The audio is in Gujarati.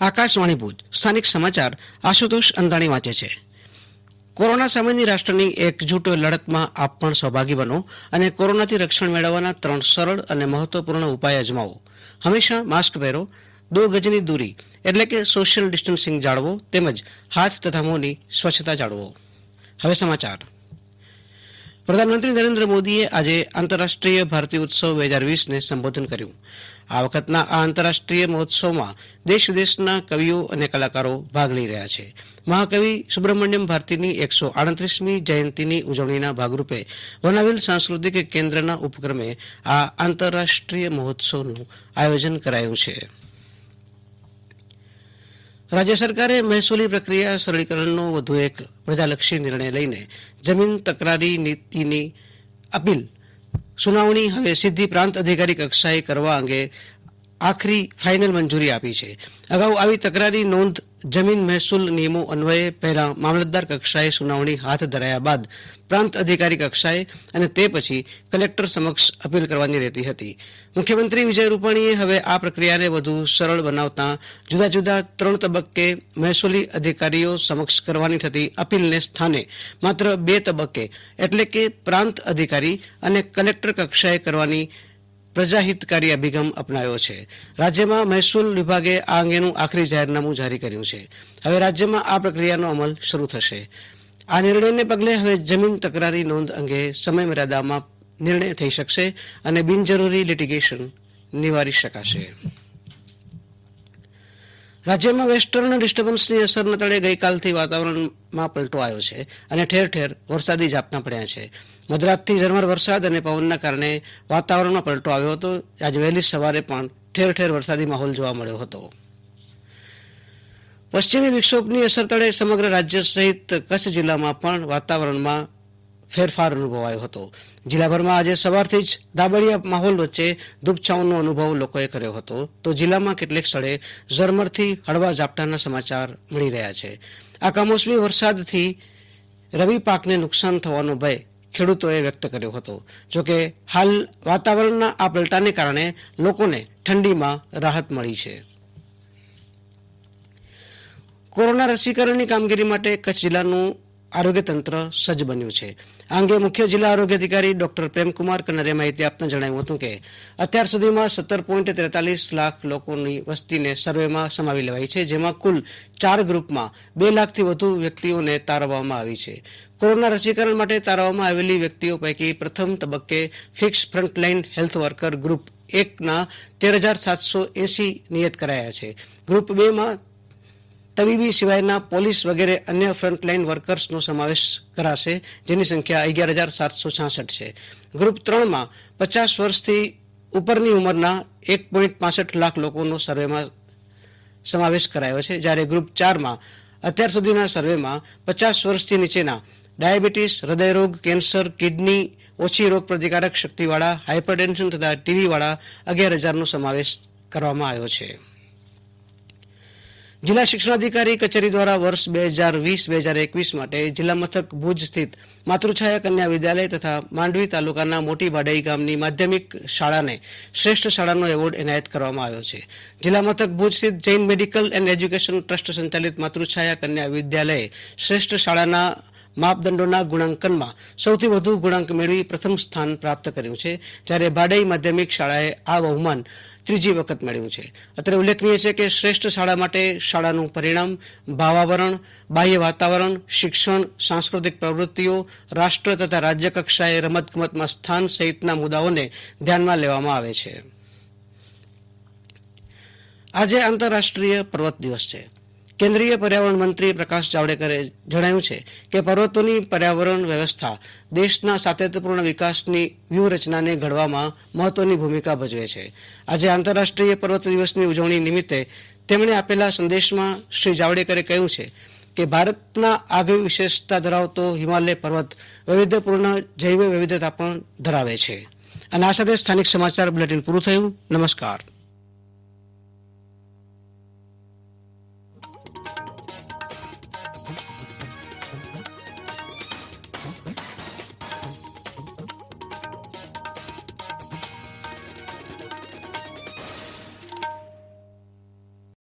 આકાશવાણી ભુજ સ્થાનિક સમાચાર, આશુતોષ અંતાણી વાંચે છે. કોરોના સામેની રાષ્ટ્રની એકજૂટ લડતમાં આપ પણ સહભાગી બનો અને કોરોનાથી રક્ષણ મેળવવાના ત્રણ સરળ અને મહત્વપૂર્ણ ઉપાય અજમાવો. હંમેશા માસ્ક પહેરો, દો ગજની દૂરી, એટલે કે સોશિયલ ડિસ્ટન્સિંગ જાળવો, તેમજ હાથ તથા મોંની સ્વચ્છતા જાળવો. હવે સમાચાર. પ્રધાનમંત્રી નરેન્દ્ર મોદીએ આજે આંતરરાષ્ટ્રીય ભારતીય ઉત્સવ બે હજાર વીસને સંબોધન કર્યું. આ વખતના આ આંતરરાષ્ટ્રીય મહોત્સવમાં દેશ વિદેશના કવિઓ અને કલાકારો ભાગ લઈ રહ્યા છે. મહાકવિ સુબ્રમણ્યમ ભારતીની એકસો આડત્રીસમી જયંતિની ઉજવણીના ભાગરૂપે વનાવેલ સાંસ્કૃતિક કેન્દ્રના ઉપક્રમે આ આંતરરાષ્ટ્રીય મહોત્સવનું આયોજન કરાયું છે. રાજ્ય સરકારે મહેસૂલી પ્રક્રિયા સરળીકરણનો વધુ એક પ્રજાલક્ષી નિર્ણય લઈને જમીન તકરારી નીતિની અપીલ સુનાવણી હવે સીધી પ્રાંત અધિકારી કક્ષાએ કરવા અંગે આખરી ફાઇનલ મંજૂરી આપી છે. અગાઉ આવી તકરારી નોંધ જમીન મહેસૂલ નિયમો અન્વયે પહેલા મામલતદાર કક્ષાએ સુનાવણી હાથ ધરાયા બાદ પ્રાંત અધિકારી કક્ષાએ અને તે પછી કલેક્ટર સમક્ષ અપીલ કરવાની રહેતી હતી. મુખ્યમંત્રી વિજય રૂપાણીએ હવે આ પ્રક્રિયાને વધુ સરળ બનાવતા જુદા જુદા ત્રણ તબક્કે મહેસૂલી અધિકારીઓ સમક્ષ કરવાની થતી અપીલને સ્થાને માત્ર બે તબક્કે એટલે કે પ્રાંત અધિકારી અને કલેક્ટર કક્ષાએ કરવાની પ્રજાહિતકારી અભિગમ અપનાવ્યો છે. રાજ્યમાં મહેસૂલ વિભાગે આ અંગેનું આખરી જાહેરનામું જારી કર્યું છે. હવે રાજ્યમાં આ પ્રક્રિયાનો અમલ શરૂ થશે. આ નિર્ણયને પગલે હવે જમીન તકરારી નોંધ અંગે સમયમર્યાદામાં નિર્ણય થઈ શકશે અને બિનજરૂરી લિટિગેશન નિવારી શકાશે. રાજ્યમાં વેસ્ટર્ન ડિસ્ટર્બન્સની અસરના તળે ગઈકાલથી વાતાવરણમાં પલટો આવ્યો છે અને ઠેર ઠેર વરસાદી ઝાપટા પડ્યા છે. મધરાતથી ઝરમર વરસાદ અને પવનના કારણે વાતાવરણમાં પલટો આવ્યો હતો. આજે વહેલી સવારે પણ ઠેર ઠેર વરસાદી માહોલ જોવા મળ્યો હતો. પશ્ચિમી વિક્ષોભની અસર તળે સમગ્ર રાજ્ય સહિત કચ્છ જિલ્લામાં પણ વાતાવરણમાં ફેરફાર અનુભવાયો હતો. જિલ્લાભરમાં આજે સવારથી જ દાબડિયા માહોલ વચ્ચે ધૂપછાંવનો અનુભવ લોકોએ કર્યો હતો. તો જિલ્લામાં કેટલેક સ્થળે ઝરમરથી હળવા ઝાપટાના સમાચાર મળી રહ્યા છે. આ કમોસમી વરસાદથી રવિ પાકને નુકસાન થવાનો ભય ખેડૂતોએ વ્યક્ત કર્યો હતો. જોકે હાલ વાતાવરણના આ પલટાને કારણે લોકોને ઠંડીમાં રાહત મળી છે. કોરોના રસીકરણની કામગીરી માટે કચ્છ જિલ્લાનું આરોગ્ય તંત્ર સજ્જ બન્યું છે. આ અંગે મુખ્ય જિલ્લા આરોગ્ય અધિકારી ડોક્ટર પ્રેમકુમાર કન્નરે માહિતી આપતા જણાવ્યું હતું કે, અત્યાર સુધીમાં સત્તર પોઈન્ટ તેતાલીસ લાખ લોકોની વસ્તીને સર્વેમાં સમાવી લેવાઈ છે, જેમાં કુલ ચાર ગ્રુપમાં બે લાખથી વધુ વ્યક્તિઓને તારવવામાં આવી છે. કોરોના રસીકરણ માટે તારવવામાં આવેલી વ્યક્તિઓ પૈકી પ્રથમ તબક્કે fix frontline health worker group એકના તેર હજાર સાતસો એસી નિયત કરાયા છે. ગ્રુપ બેમાં તબીબી સિવાયના પોલીસ વગેરે અન્ય ફ્રન્ટલાઇન વર્કર્સનો સમાવેશ કરાશે, જેની સંખ્યા અગિયાર હજાર સાતસો છાસઠ છે. ગ્રુપ ત્રણમાં પચાસ વર્ષથી ઉપરની ઉંમરના એક પોઈન્ટ પાસઠ લાખ લોકોનો સર્વેમાં સમાવેશ કરાયો છે. જ્યારે ગ્રુપ ચારમાં અત્યાર સુધીના સર્વેમાં પચાસ વર્ષથી નીચેના ડાયાબિટીસ, હૃદયરોગ, કેન્સર, કિડની, ઓછી રોગ પ્રતિકારક શક્તિવાળા હાઇપરટેન્શન તથા ટીવીવાળા અગિયાર હજારનો સમાવેશ કરવામાં આવ્યો છે. જિલ્લા શિક્ષણાધિકારી કચેરી દ્વારા વર્ષ બે હજાર વીસ, બે હજાર એકવીસ માટે જિલ્લા મથક ભુજ સ્થિત માતૃછાયા કન્યા વિદ્યાલય તથા માંડવી તાલુકાના મોટી બાડાઈ ગામની માધ્યમિક શાળાને શ્રેષ્ઠ શાળાનો એવોર્ડ એનાયત કરવામાં આવ્યો છે. જિલ્લા મથક ભુજ સ્થિત Jain medical and education trust સંચાલિત માતૃછાયા કન્યા વિદ્યાલયે શ્રેષ્ઠ શાળાના માપદંડોના ગુણાંકનમાં સૌથી વધુ ગુણાંક મેળવી પ્રથમ સ્થાન પ્રાપ્ત કર્યું છે, જ્યારે ભાડાઈ માધ્યમિક શાળાએ આ બહુમાન ત્રીજી વખત મેળવ્યું છે. અત્રે ઉલ્લેખનીય છે કે શ્રેષ્ઠ શાળા માટે શાળાનું પરિણામ ભાવાવરણ, બાહ્ય વાતાવરણ, શિક્ષણ, સાંસ્કૃતિક પ્રવૃત્તિઓ, રાષ્ટ્ર તથા રાજ્ય કક્ષાએ રમતગમતમાં સ્થાન સહિતના મુદ્દાઓને ધ્યાનમાં લેવામાં આવે છે. આજે આંતરરાષ્ટ્રીય પર્વત દિવસ છે. કેન્દ્રીય પર્યાવરણ મંત્રી પ્રકાશ જાવડેકરે જણાવ્યું છે કે પર્વતોની પર્યાવરણ વ્યવસ્થા દેશના સાતત્યપૂર્ણ વિકાસની વ્યૂહરચનાને ઘડવામાં મહત્વની ભૂમિકા ભજવે છે. આજે આંતરરાષ્ટ્રીય પર્વત દિવસની ઉજવણી નિમિત્તે તેમણે આપેલા સંદેશમાં શ્રી જાવડેકરે કહ્યું છે કે ભારતના આગવી વિશેષતા ધરાવતો હિમાલય પર્વત વૈવિધ્યપૂર્ણ જૈવ વિવિધતા પણ ધરાવે છે. અને આ સાથે સ્થાનિક સમાચાર બુલેટિન પૂરું થયું. નમસ્કાર.